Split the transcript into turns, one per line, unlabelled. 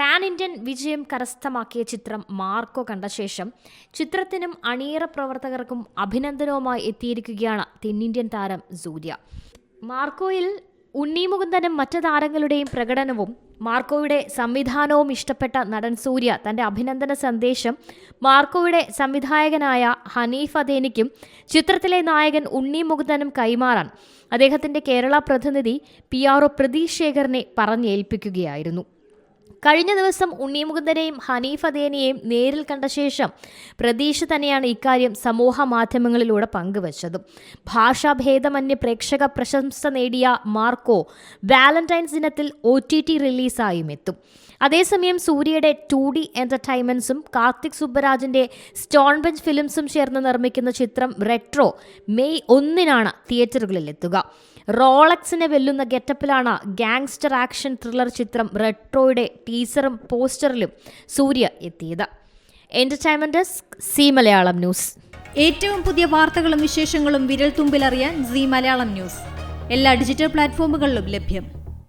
Pan Indian വിജയം കരസ്ഥമാക്കിയ ചിത്രം മാർക്കോ കണ്ട ശേഷം ചിത്രത്തിനും അണിയറ പ്രവർത്തകർക്കും അഭിനന്ദനവുമായി എത്തിയിരിക്കുകയാണ് തെന്നിന്ത്യൻ താരം സൂര്യ. മാർക്കോയിൽ ഉണ്ണി മുകുന്ദനും മറ്റ് താരങ്ങളുടെയും പ്രകടനവും മാർക്കോയുടെ സംവിധാനവും ഇഷ്ടപ്പെട്ട നടൻ സൂര്യ തന്റെ അഭിനന്ദന സന്ദേശം മാർക്കോയുടെ സംവിധായകനായ ഹനീഫ് അദേനിക്കും ചിത്രത്തിലെ നായകൻ ഉണ്ണി മുകുന്ദനും കൈമാറാൻ അദ്ദേഹത്തിന്റെ കേരള പ്രതിനിധി പി ആർ ഒ പ്രതീഷ് ശേഖറിനെ പറഞ്ഞേൽപ്പിക്കുകയായിരുന്നു. കഴിഞ്ഞ ദിവസം ഉണ്ണിമുകുന്ദനെയും ഹനീഫ് അദേനിയെയും നേരിൽ കണ്ട ശേഷം പ്രതീക്ഷ തന്നെയാണ് ഇക്കാര്യം സമൂഹ മാധ്യമങ്ങളിലൂടെ പങ്കുവച്ചത്. ഭാഷാഭേദമന്യ പ്രേക്ഷക പ്രശംസ നേടിയ മാർക്കോ വാലന്റൈൻസ് ദിനത്തിൽ ഒ ടി ടി റിലീസായും എത്തും. അതേസമയം സൂര്യയുടെ ടു ഡി എന്റർടൈൻമെന്റ്സും കാർത്തിക് സുബ്ബരാജിന്റെ സ്റ്റോൺ ബെഞ്ച് ഫിലിംസും ചേർന്ന് നിർമ്മിക്കുന്ന ചിത്രം റെട്രോ മെയ് ഒന്നിനാണ് തിയേറ്ററുകളിൽ എത്തുക. റോളക്സിനെ വെല്ലുന്ന ഗെറ്റപ്പിലാണ് ഗാങ്സ്റ്റർ ആക്ഷൻ ത്രില്ലർ ചിത്രം റെട്രോയുടെ ടീസറും പോസ്റ്ററിലും സൂര്യ എത്തിയത്. Entertainment desk Zee Malayalam news.
ഏറ്റവും പുതിയ വാർത്തകളും വിശേഷങ്ങളും വിരൽ തുമ്പിലറിയാൻ സി മലയാളം ന്യൂസ്. എല്ലാ ഡിജിറ്റൽ പ്ലാറ്റ്ഫോമുകളിലും ലഭ്യം.